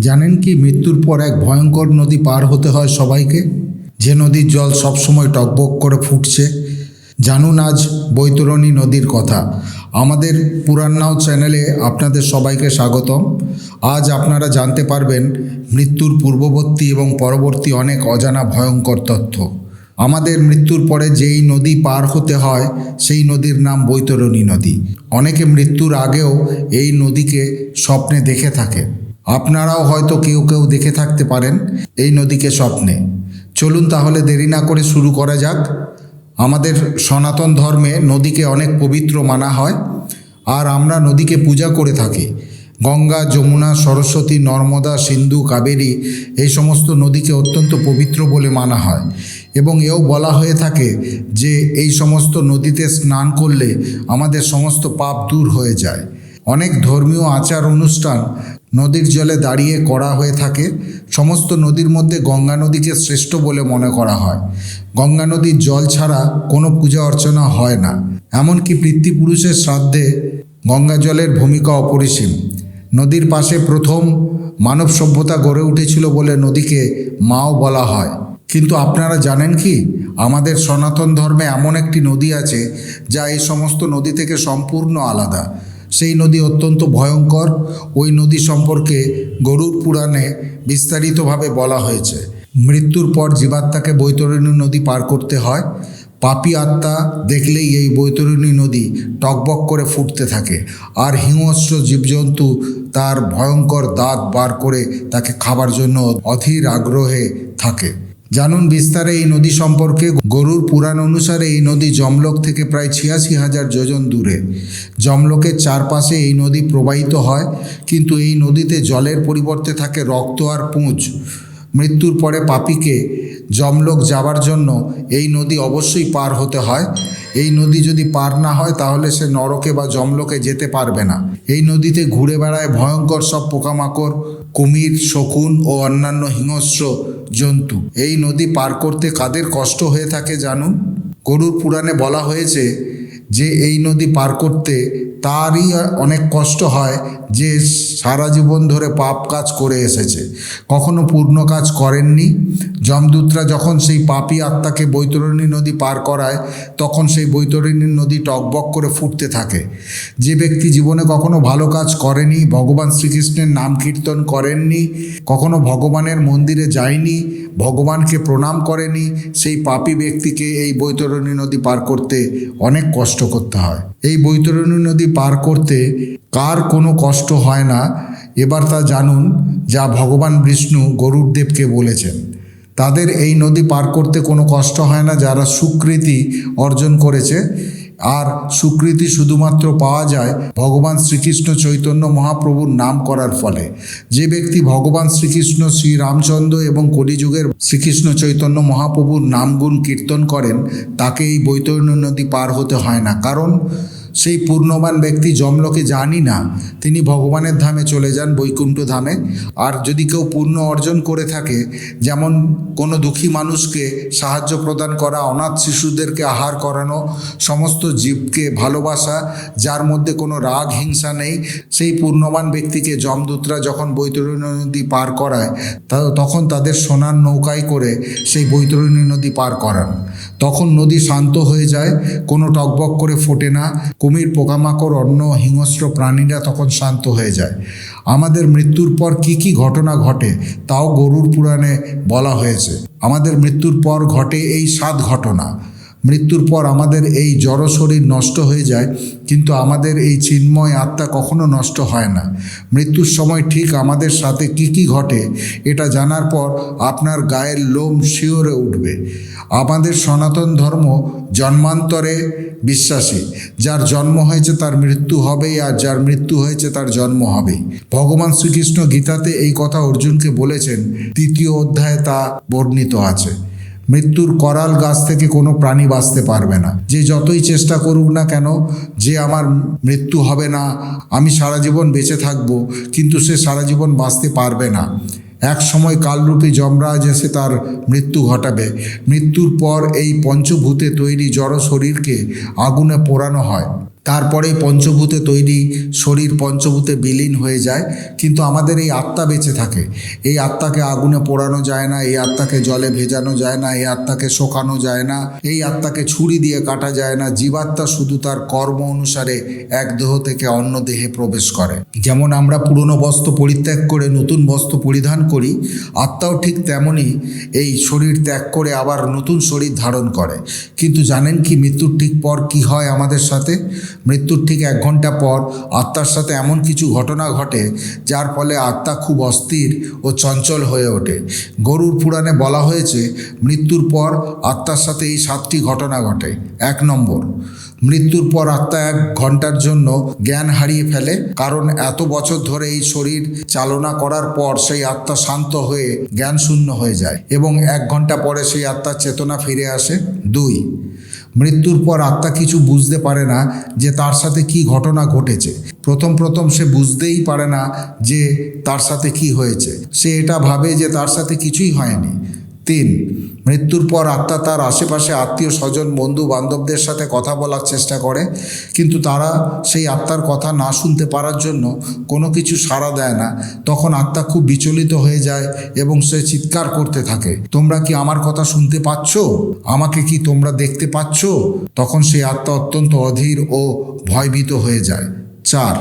জানেন কি মৃত্যুর পর এক ভয়ঙ্কর নদী পার হতে হয় সবাইকে? যে নদীর জল সবসময় টকবক করে ফুটছে। জানুন আজ বৈতরণী নদীর কথা। আমাদের পুরান্নাও চ্যানেলে আপনাদের সবাইকে স্বাগতম। আজ আপনারা জানতে পারবেন মৃত্যুর পূর্ববর্তী এবং পরবর্তী অনেক অজানা ভয়ঙ্কর তথ্য। আমাদের মৃত্যুর পরে যেই নদী পার হতে হয়, সেই নদীর নাম বৈতরণী নদী। অনেকে মৃত্যুর আগেও এই নদীকে স্বপ্নে দেখে থাকে। আপনারাও হয়তো কেউ কেউ দেখে থাকতে পারেন এই নদীকে স্বপ্নে। চলুন তাহলে দেরি না করে শুরু করা যাক। আমাদের সনাতন ধর্মে নদীকে অনেক পবিত্র মানা হয় আর আমরা নদীকে পূজা করে থাকি। গঙ্গা, যমুনা, সরস্বতী, নর্মদা, সিন্ধু, কাবেরী এই সমস্ত নদীকে অত্যন্ত পবিত্র বলে মানা হয় এবং এও বলা হয়ে থাকে যে এই সমস্ত নদীতে স্নান করলে আমাদের সমস্ত পাপ দূর হয়ে যায়। অনেক ধর্মীয় আচার অনুষ্ঠান নদীর জলে দাঁড়িয়ে করা হয়ে থাকে। সমস্ত নদীর মধ্যে গঙ্গা নদীকে শ্রেষ্ঠ বলে মনে করা হয়। গঙ্গা নদীর জল ছাড়া কোনো পূজা অর্চনা হয় না। এমনকি পিতৃপুরুষের শ্রাদ্ধে গঙ্গা জলের ভূমিকা অপরিসীম। নদীর পাশে প্রথম মানব সভ্যতা গড়ে উঠেছিল বলে নদীকে মাও বলা হয়। কিন্তু আপনারা জানেন কি? আমাদের সনাতন ধর্মে এমন একটি নদী আছে যা এই সমস্ত নদী থেকে সম্পূর্ণ আলাদা। সেই নদী অত্যন্ত ভয়ঙ্কর। ওই নদী সম্পর্কে গরুর পুরাণে বিস্তারিতভাবে বলা হয়েছে। মৃত্যুর পর জীবাত্মাকে বৈতরণী নদী পার করতে হয়। পাপি আত্মা দেখলেই এই বৈতরণী নদী টকবক করে ফুটতে থাকে আর হিংস্র জীবজন্তু তার ভয়ঙ্কর দাঁত বার করে তাকে খাবার জন্য অধীর আগ্রহে থাকে। জানুন বিস্তারে এই নদী সম্পর্কে। গরুর পুরাণ অনুসারে এই নদী জমলোক থেকে প্রায় ছিয়াশি হাজার যোজন দূরে। জমলোকের চারপাশে এই নদী প্রবাহিত হয়, কিন্তু এই নদীতে জলের পরিবর্তে থাকে রক্ত আর পুঁজ। মৃত্যুর পরে পাপিকে জমলোক যাবার জন্য এই নদী অবশ্যই পার হতে হয়। এই নদী যদি পার না হয়, তাহলে সে নরকে বা জমলোকে যেতে পারবে না। এই নদীতে ঘুরে বেড়ায় ভয়ঙ্কর সব পোকামাকড় কুমির, শকুন ও অন্যান্য হিংস্র জন্তু। এই নদী পার করতে কাদের কষ্ট হয়ে থাকে জানুন? গরুর পুরাণে বলা হয়েছে যে, এই নদী পার করতে তারই অনেক কষ্ট হয় যে সারা জীবন ধরে পাপ কাজ করে এসেছে। কখনো পূর্ণ কাজ করেননি। যমদূতরা যখন সেই পাপী আত্মাকে বৈতরণী নদী পার করায়, তখন সেই বৈতরণী নদী টকবক করে ফুটতে থাকে। যে ব্যক্তি জীবনে কখনো ভালো কাজ করেনি, ভগবান শ্রীকৃষ্ণের নাম কীর্তন করেননি, কখনো ভগবানের মন্দিরে যায়নি ভগবানকে প্রণাম করেনি, সেই পাপী ব্যক্তিকে এই বৈতরণী নদী পার করতে অনেক কষ্ট করতে হয়। এই বৈতরণী নদী পার করতে কার কোনো কষ্ট হয় না, এবার তা জানুন যা ভগবান বিষ্ণু গরুর দেবকে বলেছেন। তাদের এই নদী পার করতে কোনো কষ্ট হয় না যারা সুকৃতি অর্জন করেছে আর সুকৃতি শুধুমাত্র পাওয়া যায় ভগবান শ্রীকৃষ্ণ চৈতন্য মহাপ্রভুর নাম করার ফলে। যে ব্যক্তি ভগবান শ্রীকৃষ্ণ শ্রীরামচন্দ্র এবং কলিযুগের শ্রীকৃষ্ণ চৈতন্য মহাপ্রভুর নামগুণ কীর্তন করেন, তাকে এই বৈতরণ্য নদী পার হতে হয় না। কারণ সেই পূর্ণবান ব্যক্তি জমলোকে যানই না, তিনি ভগবানের ধামে চলে যান বৈকুণ্ঠ ধামে। আর যদি কেউ পূর্ণ অর্জন করে থাকে, যেমন কোনো দুঃখী মানুষকে সাহায্য প্রদান করা, অনাথ শিশুদেরকে আহার করানো, সমস্ত জীবকে ভালোবাসা, যার মধ্যে কোনো রাগ, হিংসা নেই, সেই পূর্ণবান ব্যক্তিকে যমদূতরা যখন বৈতরণী নদী পার করায় তখন তাদের সোনার নৌকায় করে সেই বৈতরণী নদী পার করান। তখন নদী শান্ত হয়ে যায়, কোনো টকবক করে ফোটে না কুমির, পোকামাকড়, অন্য হিংস্র প্রাণীরা তখন শান্ত হয়ে যায়। আমাদের মৃত্যুর পর কি কি ঘটনা ঘটে তাও গরুর পুরাণে বলা হয়েছে। আমাদের মৃত্যুর পর ঘটে এই সাত ঘটনা। মৃত্যুর পর আমাদের এই জড় শরীর নষ্ট হয়ে যায়, কিন্তু আমাদের এই চিন্ময় আত্মা কখনো নষ্ট হয় না। মৃত্যুর সময় ঠিক আমাদের সাথে কি কি ঘটে, এটা জানার পর আপনার গায়ের লোম শিওরে উঠবে। আমাদের সনাতন ধর্ম জন্মান্তরে বিশ্বাসী। যার জন্ম হয়েছে তার মৃত্যু হবেই, আর যার মৃত্যু হয়েছে তার জন্ম হবেই। ভগবান শ্রীকৃষ্ণ গীতাতে এই কথা অর্জুনকে বলেছেন, তৃতীয় অধ্যায়ে তা বর্ণিত আছে। মৃত্যুর করাল গাছ থেকে কোনো প্রাণী বাঁচতে পারবে না। যে যতই চেষ্টা করুক না কেন, যে আমার মৃত্যু হবে না, আমি সারা জীবন বেঁচে থাকব, কিন্তু সে সারা জীবন বাঁচতে পারবে না। এক সময় কালরূপী যমরাজ এসে তার মৃত্যু ঘটাবে। মৃত্যুর পর এই পঞ্চভূতে তৈরি জড় শরীরকে আগুনে পোড়ানো হয়। তারপরেই পঞ্চভূতে তৈরি শরীর পঞ্চভূতে বিলীন হয়ে যায়, কিন্তু আমাদের এই আত্মা বেঁচে থাকে। এই আত্মাকে আগুনে পোড়ানো যায় না, এই আত্মাকে জলে ভেজানো যায় না, এই আত্মাকে শোকানো যায় না, এই আত্মাকে ছুরি দিয়ে কাটা যায় না। জীবাত্মা শুধু তার কর্ম অনুসারে এক দেহ থেকে অন্য দেহে প্রবেশ করে। যেমন আমরা পুরনো বস্ত্র পরিত্যাগ করে নতুন বস্ত্র পরিধান করি, আত্মাও ঠিক তেমনই এই শরীর ত্যাগ করে আবার নতুন শরীর ধারণ করে। কিন্তু জানেন কি মৃত্যুর ঠিক পর কি হয় আমাদের সাথে? মৃত্যুর ঠিক এক ঘণ্টা পর আত্মার সাথে এমন কিছু ঘটনা ঘটে, যার ফলে আত্মা খুব অস্থির ও চঞ্চল হয়ে ওঠে। গরুর পুরাণে বলা হয়েছে, মৃত্যুর পর আত্মার সাথে এই সাতটি ঘটনা ঘটে। এক নম্বর, মৃত্যুর পর আত্মা এক ঘণ্টার জন্য জ্ঞান হারিয়ে ফেলে, কারণ এত বছর ধরে এই শরীর চালনা করার পর সেই আত্মা শান্ত হয়ে জ্ঞান শূন্য হয়ে যায় এবং এক ঘণ্টা পরে সেই আত্মার চেতনা ফিরে আসে। দুই মৃত্যুর পর আত্মা কিছু বুঝতে পারে না যে তার সাথে কি ঘটনা ঘটেছে। প্রথম প্রথম সে বুঝতেই পারে না যে তার সাথে কি হয়েছে। সে এটা ভাবে যে তার সাথে কিছুই হয়নি। তিন মৃত্যুর পর আত্মা তার আশেপাশে আত্মীয় স্বজন, বন্ধু বান্ধবদের সাথে কথা বলার চেষ্টা করে। কিন্তু তারা সেই আত্মার কথা না শুনতে পারার জন্য কোনো কিছু সাড়া দেয় না। তখন আত্মা খুব বিচলিত হয়ে যায় এবং সে চিৎকার করতে থাকে। তোমরা কি আমার কথা শুনতে পাচ্ছ? আমাকে কি তোমরা দেখতে পাচ্ছ? তখন সেই আত্মা অত্যন্ত অধীর ও ভয়ভীত হয়ে যায়। চার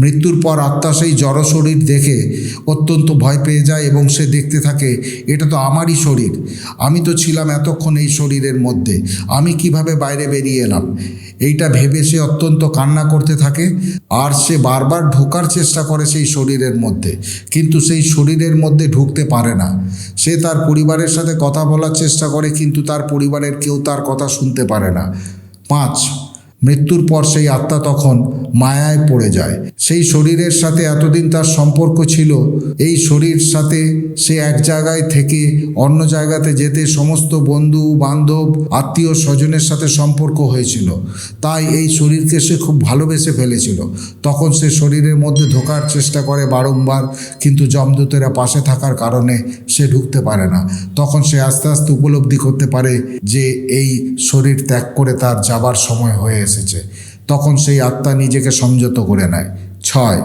মৃত্যুর পর আত্মা সেই জড় শরীর দেখে অত্যন্ত ভয় পেয়ে যায় এবং সে দেখতে থাকে, এটা তো আমারই শরীর। আমি তো ছিলাম এতক্ষণ এই শরীরের মধ্যে। আমি কীভাবে বাইরে বেরিয়ে এলাম? এইটা ভেবে সে অত্যন্ত কান্না করতে থাকে আর সে বারবার ঢোকার চেষ্টা করে সেই শরীরের মধ্যে। কিন্তু সেই শরীরের মধ্যে ঢুকতে পারে না। সে তার পরিবারের সাথে কথা বলার চেষ্টা করে, কিন্তু তার পরিবারের কেউ তার কথা শুনতে পারে না। পাঁচ মৃত্যুর পর সেই আত্মা তখন মায়ায় পড়ে যায়। সেই শরীরের সাথে এতদিন তার সম্পর্ক ছিল, এই শরীর সাথে সে এক জায়গায় থেকে অন্য জায়গাতে যেতে সমস্ত বন্ধু, বান্ধব, আত্মীয় স্বজনের সাথে সম্পর্ক হয়েছিল। তাই এই শরীরকে সে খুব ভালোবেসে ফেলেছিল। তখন সে শরীরের মধ্যে ঢোকার চেষ্টা করে বারংবার, কিন্তু জমদূতেরা পাশে থাকার কারণে সে ঢুকতে পারে না। তখন সে আস্তে আস্তে উপলব্ধি করতে পারে যে এই শরীর ত্যাগ করে তার যাবার সময় হয়ে এসেছে। তখন সেই আত্মা নিজেকে সংযত করে নেয়। ছয়,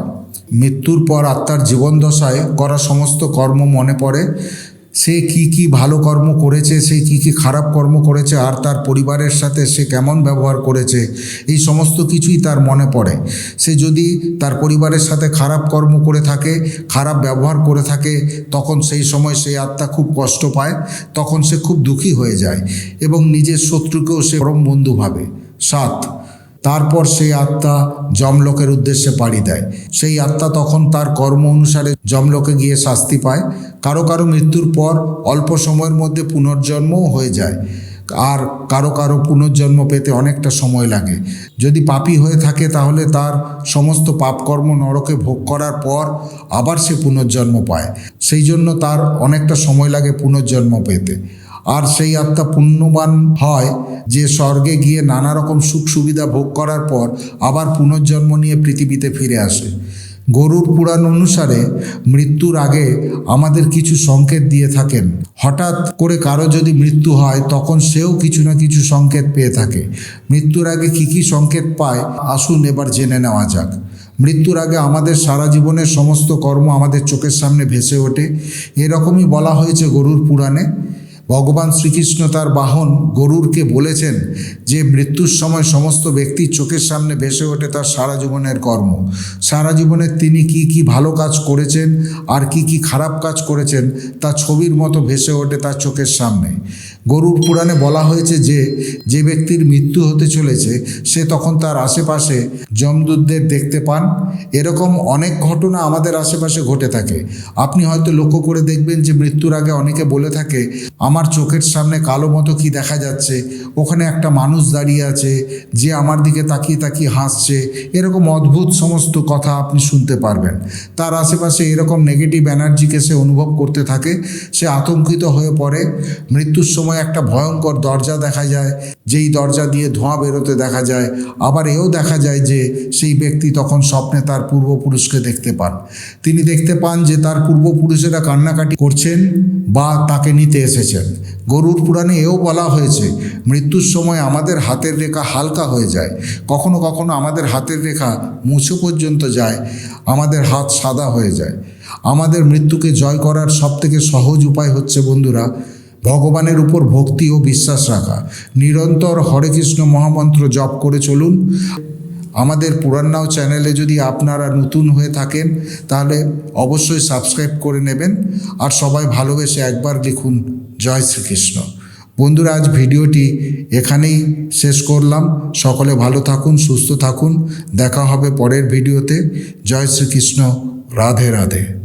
মৃত্যুর পর আত্মার জীবনদশায় করা সমস্ত কর্ম মনে পড়ে। সে কি কি ভালো কর্ম করেছে, সে কি কি খারাপ কর্ম করেছে, আর তার পরিবারের সাথে সে কেমন ব্যবহার করেছে, এই সমস্ত কিছুই তার মনে পড়ে। সে যদি তার পরিবারের সাথে খারাপ কর্ম করে থাকে, খারাপ ব্যবহার করে থাকে, তখন সেই সময় সেই আত্মা খুব কষ্ট পায়, তখন সে খুব দুঃখী হয়ে যায় এবং নিজের শত্রুকেও সে পরম বন্ধু ভাবে। সাত। তারপর সেই আত্মা যমলোকের উদ্দেশ্যে পাড়ি দেয়। সেই আত্মা তখন তার কর্ম অনুসারে যমলোকে গিয়ে শাস্তি পায়। কারও কারও মৃত্যুর পর অল্প সময়ের মধ্যে পুনর্জন্মও হয়ে যায়। আর কারও কারও পুনর্জন্ম পেতে অনেকটা সময় লাগে। যদি পাপী হয়ে থাকে তাহলে তার সমস্ত পাপকর্ম নরকে ভোগ করার পর আবার সে পুনর্জন্ম পায়। সেই জন্য তার অনেকটা সময় লাগে পুনর্জন্ম পেতে। আর সেই আত্মা পুণ্যবান হয় যে স্বর্গে গিয়ে নানা রকম সুখ সুবিধা ভোগ করার পর আবার পুনর্জন্ম নিয়ে পৃথিবীতে ফিরে আসে। গরুর পুরাণ অনুসারে মৃত্যুর আগে আমাদের কিছু সংকেত দিয়ে থাকেন। হঠাৎ করে কারও যদি মৃত্যু হয়, তখন সেও কিছু না কিছু সংকেত পেয়ে থাকে। মৃত্যুর আগে কি কি সংকেত পায়, আসুন এবার জেনে নেওয়া যাক। মৃত্যুর আগে আমাদের সারা জীবনের সমস্ত কর্ম আমাদের চোখের সামনে ভেসে ওঠে। এরকমই বলা হয়েছে গরুর পুরাণে। ভগবান শ্রীকৃষ্ণ তার বাহন গরুরকে বলেছেন যে মৃত্যুর সময় সমস্ত ব্যক্তির চোখের সামনে ভেসে ওঠে তার সারা জীবনের কর্ম। সারা জীবনে তিনি কি কি ভালো কাজ করেছেন আর কি কি খারাপ কাজ করেছেন তা ছবির মতো ভেসে ওঠে তার চোখের সামনে। গরুর পুরাণে বলা হয়েছে যে যে ব্যক্তির মৃত্যু হতে চলেছে, সে তখন তার আশেপাশে যমদূতদের দেখতে পান। এরকম অনেক ঘটনা আমাদের আশেপাশে ঘটে থাকে। আপনি হয়তো লক্ষ্য করে দেখবেন যে, মৃত্যুর আগে অনেকে বলে থাকে, আমার চোখের সামনে কালো মতো কি দেখা যাচ্ছে? ওখানে একটা মানুষ দাঁড়িয়ে আছে, যে আমার দিকে তাকিয়ে তাকিয়ে হাসছে। এরকম অদ্ভুত সমস্ত কথা আপনি শুনতে পারবেন। তার আশেপাশে এরকম নেগেটিভ এনার্জিকে সে অনুভব করতে থাকে। সে আতঙ্কিত হয়ে পড়ে। মৃত্যুর সময় একটা ভয়ঙ্কর দরজা দেখা যায়, যেই দরজা দিয়ে ধোঁয়া বেরোতে দেখা যায়। আবার এও দেখা যায় যে সেই ব্যক্তি তখন স্বপ্নে তার পূর্বপুরুষকে দেখতে পান। তিনি দেখতে পান যে তার পূর্বপুরুষেরা কান্নাকাটি করছেন বা তাকে নিতে এসেছেন। গরুর পুরাণে এও বলা হয়েছে, মৃত্যুর সময় আমাদের হাতের রেখা হালকা হয়ে যায়, কখনো কখনো আমাদের হাতের রেখা মুছে পর্যন্ত যায়, আমাদের হাত সাদা হয়ে যায়। আমাদের মৃত্যুকে জয় করার সবথেকে সহজ উপায় হচ্ছে বন্ধুরা ভগবানের উপর ভক্তি ও বিশ্বাস রাখা। নিরন্তর হরে কৃষ্ণ মহামন্ত্র জপ করে চলুন। আমাদের পুরান্নাও চ্যানেলে যদি আপনারা নতুন হয়ে থাকেন, তাহলে অবশ্যই সাবস্ক্রাইব করে নেবেন। আর সবাই ভালোবেসে একবার লিখুন, জয় শ্রীকৃষ্ণ। বন্ধুরা, আজ ভিডিওটি এখানেই শেষ করলাম। সকলে ভালো থাকুন, সুস্থ থাকুন। দেখা হবে পরের ভিডিওতে। জয় শ্রীকৃষ্ণ। রাধে রাধে।